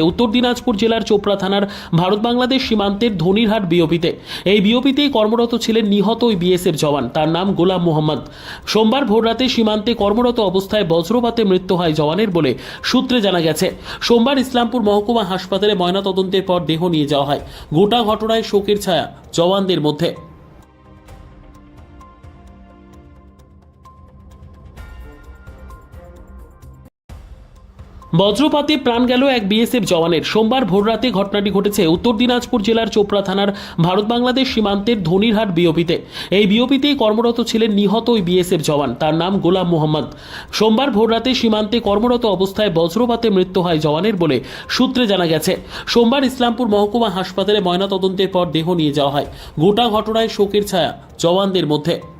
উত্তর দিনাজপুর জেলার চোপড়া থানার ভারত বাংলাদেশ সীমান্তের ধনিরহাট বিওপিতে। এই বিওপিতেই কর্মরত ছিলেন নিহত ওই বিএসএফ জওয়ান। তার নাম গোলাম মোহাম্মদ। সোমবার ভোররাতে সীমান্তে কর্মরত অবস্থায় বজ্রপাতে মৃত্যু হয় জওয়ানের বলে সূত্রে জানা গেছে। সোমবার ইসলামপুর মহকুমা হাসপাতালে ময়নাতদন্তের পর দেহ নিয়ে যাওয়া হয়। গোটা ঘটনায় শোকের ছায়া জওয়ানদের মধ্যে। বজ্রপাতে প্রাণ গেল এক বিএসএফ জওয়ানের। সোমবার ভোররাতে ঘটনাটি ঘটেছে উত্তর দিনাজপুর জেলার চোপড়া থানার ভারত বাংলাদেশ সীমান্তের ধনিরহাট বিওপিতে। এই বিওপিতেই কর্মরত ছিলেন নিহত ওই বিএসএফ জওয়ান। তার নাম গোলাম মোহাম্মদ। সোমবার ভোররাতে সীমান্তে কর্মরত অবস্থায় বজ্রপাতে মৃত্যু হয় জওয়ানের বলে সূত্রে জানা গেছে। সোমবার ইসলামপুর মহকুমা হাসপাতালে ময়নাতদন্তের পর দেহ নিয়ে যাওয়া হয়। গোটা ঘটনায় শোকের ছায়া জওয়ানদের মধ্যে।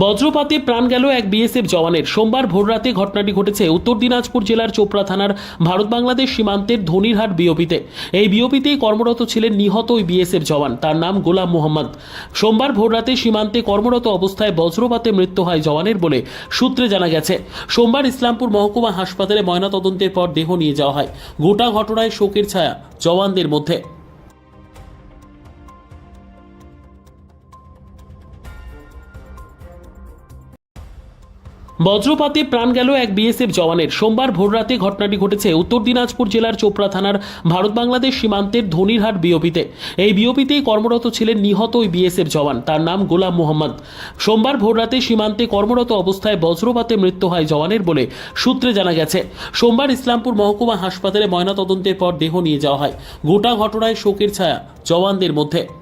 বজ্রপাতে প্রাণ গেল এক বিএসএফ জওয়ানের। সোমবার ভোররাতে ঘটনাটি ঘটেছে উত্তর দিনাজপুর জেলার চোপড়া থানার ভারত বাংলাদেশ সীমান্তের ধনিরহাট বিওপিতে। এই বিওপিতেই কর্মরত ছিলেন নিহত ওই বিএসএফ জওয়ান। তার নাম গোলাম মোহাম্মদ। সোমবার ভোররাতে সীমান্তে কর্মরত অবস্থায় বজ্রপাতে মৃত্যু হয় জওয়ানের বলে সূত্রে জানা গেছে। সোমবার ইসলামপুর মহকুমা হাসপাতালে ময়নাতদন্তের পর দেহ নিয়ে যাওয়া হয়। গোটা ঘটনায় শোকের ছায়া জওয়ানদের মধ্যে। বজ্রপাতে প্রাণ গেল এক বিএসএফ জওয়ানের। সোমবার ভোররাতে ঘটনাটি ঘটেছে উত্তর দিনাজপুর জেলার চোপড়া থানার ভারত বাংলাদেশ সীমান্তের ধনিরহাট বিওপিতে। এই বিওপিতেই কর্মরত ছিলেন নিহত ওই বিএসএফ জওয়ান। তার নাম গোলাম মোহাম্মদ। সোমবার ভোররাতে সীমান্তে কর্মরত অবস্থায় বজ্রপাতে মৃত্যু হয় জওয়ানের বলে সূত্রে জানা গেছে। সোমবার ইসলামপুর মহকুমা হাসপাতালে ময়নাতদন্তের পর দেহ নিয়ে যাওয়া হয়। গোটা ঘটনায় শোকের ছায়া জওয়ানদের মধ্যে।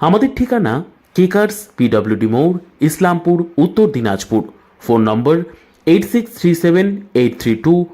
আমাদের ঠিকানা কেকার্স পিডব্লিউডি মোড় Islampur Uttar Dinajpur phone number eight six three seven eight three two